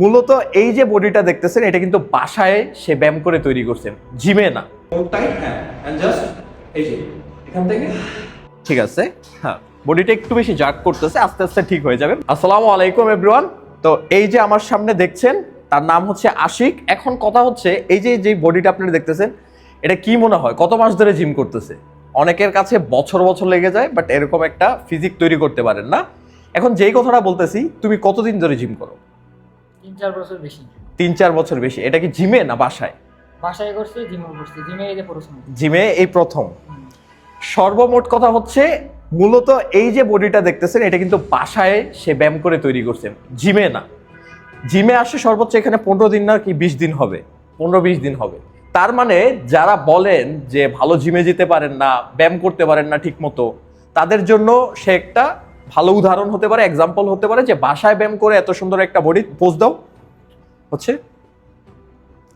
মূলত এই যে বডিটা দেখতেছেন এটা কিন্তু বাসায় সে ব্যায়াম করে তৈরি করছেন জিমে না। ঠিক আছে হ্যাঁ বডিটা একটু বেশি জার্ক করতেছে আস্তে আস্তে ঠিক হয়ে যাবে। আসসালামু আলাইকুম এভরিওয়ান তো এই যে আমার সামনে দেখছেন তার নাম হচ্ছে আশিক। এখন কথা হচ্ছে এই যে যে বডিটা আপনারা দেখতেছেন এটা কি মনে হয়? কত মাস ধরে জিম করতেছে? অনেকের কাছে বছর বছর লেগে যায় বাট এরকম একটা ফিজিক তৈরি করতে পারেন না। এখন যেই কথাটা বলতেছি তুমি কতদিন ধরে জিম করো? তিন চার বছর বেশি। তিন চার বছর বেশি। এটা কি জিমে না বাসায়? বাসায় করছি জিমও করছি। জিমে এই যে পড়াশোনা জিমে এই প্রথম। সর্বমোট কথা হচ্ছে মূলত এই যে বডিটা দেখতেছেন এটা কিন্তু বাসায় সে ব্যায়াম করে তৈরি করছেন জিমে না। জিমে আসে সর্বোচ্চ এখানে পনেরো দিন না কি বিশ দিন হবে। পনেরো বিশ দিন হবে। তার মানে যারা বলেন যে ভালো জিমে যেতে পারেন না ব্যায়াম করতে পারেন না ঠিক মতো তাদের জন্য সে একটা ভালো উদাহরণ হতে পারে এক্সাম্পল হতে পারে যে বাসায় ব্যায়াম করে এত সুন্দর একটা বডি পোজ দাও। হচ্ছে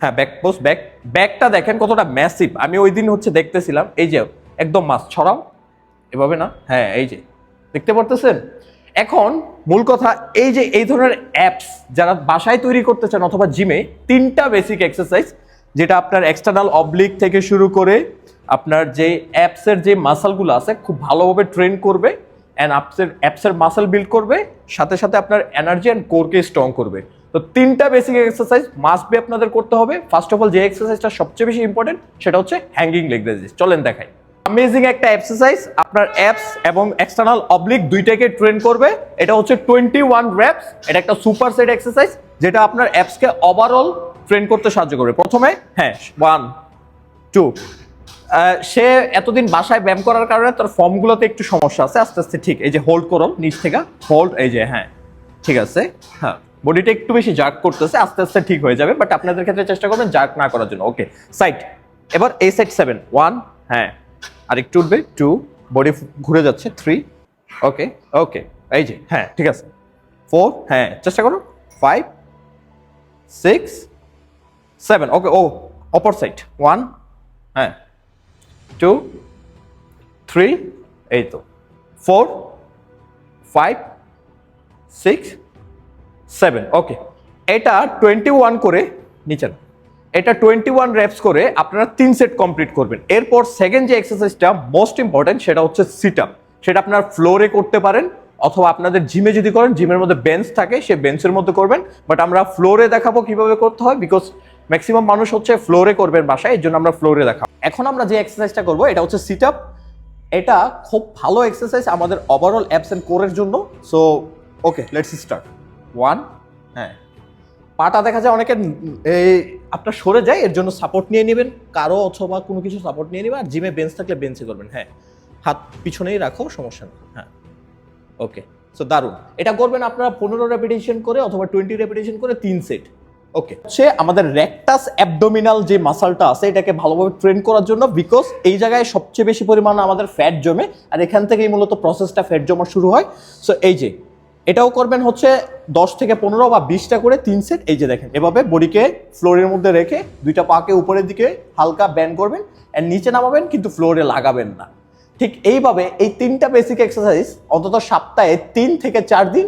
হ্যাঁ ব্যাক পোস্ট ব্যাক ব্যাকটা দেখেন কতটা ম্যাসিভ আমি ওই দিন হচ্ছে দেখতেছিলাম, এই যে একদম মাছ ছড়াও, এভাবে না? হ্যাঁ এই যে। দেখতে পারতেছেন? এখন মূল কথা, এই যে এই ধরনের অ্যাপস যারা বাসায় তৈরি করতে চান অথবা জিমে তিনটা বেসিক এক্সারসাইজ যেটা আপনার এক্সটার্নাল অবলিক থেকে শুরু করে আপনার যে অ্যাপসের যে মাসালগুলো আছে, খুব ভালোভাবে ট্রেন করবে। অ্যান্ড অ্যাপসের অ্যাপসের মাসেল বিল্ড করবে, সাথে সাথে আপনার এনার্জি অ্যান্ড কোরকে স্ট্রং করবে। তো তিনটা বেসিক এক্সারসাইজ মাস্ট বি আপনাদের করতে হবে। ফার্স্ট অফ অল যে এক্সারসাইজটা সবচেয়ে বেশি ইম্পর্টেন্ট সেটা হচ্ছে হ্যাঙ্গিং লেগ রেজিস চলেন দেখাই। অ্যামেজিং একটা এক্সারসাইজ আপনার অ্যাপস এবং এক্সটার্নাল অবলিক দুইটাকে ট্রেন করবে। এটা হচ্ছে টোয়েন্টি ওয়ান র্যাপস এটা একটা সুপার সেট এক্সারসাইজ যেটা আপনার অ্যাপসকে ওভারঅল ট্রেন করতে সাহায্য করবে। প্রথমে হ্যাঁ ওয়ান টু সে এতদিন বাসায় ব্যায়াম করার কারণে তার ফর্মগুলোতে একটু সমস্যা আছে। আস্তে আস্তে ঠিক, এই যে হোল্ড করো, নিচ থেকে হোল্ড এই যে হ্যাঁ ঠিক আছে হ্যাঁ বডিটা একটু বেশি জার্ক করতেছে, আস্তে আস্তে ঠিক হয়ে যাবে বাট আপনাদের ক্ষেত্রে চেষ্টা করবেন জার্ক না করার জন্য। ওকে সাইড এবার এই সাইড সেভেন ওয়ান হ্যাঁ আর একটু উঠবে টু বডি ঘুরে যাচ্ছে থ্রি ওকে ওকে এই যে হ্যাঁ ঠিক আছে ফোর হ্যাঁ চেষ্টা করো ফাইভ সিক্স সেভেন ওকে ও অপর সাইড ওয়ান হ্যাঁ টু, থ্রি, এই তো। Four, five, six, seven. Okay, এটা টোয়েন্টি ওয়ান করে নিচে নাও। এটা টোয়েন্টি ওয়ান র্যাপস করে আপনারা তিন সেট কমপ্লিট করবেন। এরপর সেকেন্ড যে এক্সারসাইজটা মোস্ট ইম্পর্টেন্ট সেটা হচ্ছে সিট আপ সেটা আপনার ফ্লোরে করতে পারেন, অথবা আপনাদের জিমে যদি করেন জিমের মধ্যে বেঞ্চ থাকে, সে বেঞ্চের মধ্যে করবেন। বাট আমরা ফ্লোরে দেখাবো কীভাবে করতে হয় বিকজ ম্যাক্সিমাম মানুষ হচ্ছে ফ্লোরে করবেন বাসায়, এর জন্য আমরা ফ্লোরে দেখাবো। এখন আমরা যে এক্সারসাইজটা করব, এটা হচ্ছে সিট আপ এটা খুব ভালো এক্সারসাইজ আমাদের ওভারঅল অ্যাপস অ্যান্ড কোরের জন্য। So okay let's start one হ্যাঁ। পাটা দেখা যায় অনেকে এই আপনার সরে যায়, এর জন্য সাপোর্ট নিয়ে নেবেন। কারও অথবা কোনো কিছু সাপোর্ট নিয়ে নেবেন, আর জিমে বেঞ্চ থাকলে বেঞ্চে করবেন হ্যাঁ। হাত পিছনেই রাখো, সমস্যা নেই হ্যাঁ। ওকে সো দারুণ। এটা করবেন আপনারা পনেরো রেপিটেশন করে অথবা টোয়েন্টি রেপিটেশন করে তিন সেট ওকে হচ্ছে আমাদের র্যাকটাস অ্যাবডোমিনাল যে মাসালটা আছে, এটাকে ভালোভাবে ট্রেন করার জন্য বিকজ এই জায়গায় সবচেয়ে বেশি পরিমাণ আমাদের ফ্যাট জমে, আর এখান থেকেই মূলত প্রসেসটা ফ্যাট জমা শুরু হয়। সো এই যে, এটাও করবেন হচ্ছে দশ থেকে পনেরো বা বিশটা করে তিন সেট এই যে দেখেন, এভাবে বডিকে ফ্লোরের মধ্যে রেখে দুইটা পাকে উপরের দিকে হালকা ব্যান্ড করবেন অ্যান্ড নিচে নামাবেন, কিন্তু ফ্লোরে লাগাবেন না। ঠিক এইভাবে এই তিনটা বেসিক এক্সারসাইজ অন্তত সপ্তাহে তিন থেকে চার দিন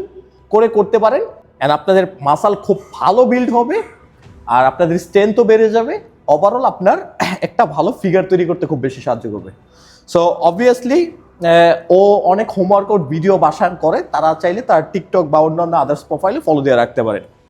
করে করতে পারেন। অ্যান্ড আপনাদের মাসাল খুব ভালো বিল্ড হবে, আর আপনাদের স্ট্রেংথও বেড়ে যাবে। ওভারঅল আপনার একটা ভালো ফিগার তৈরি করতে খুব বেশি সাহায্য করবে। সো অবভিয়াসলি ও অনেক হোমওয়ার্ক ভিডিও বাসায় করে, তারা চাইলে তার টিকটক বা অন্যান্য আদার্স প্রোফাইলে ফলো দিয়ে রাখতে পারেন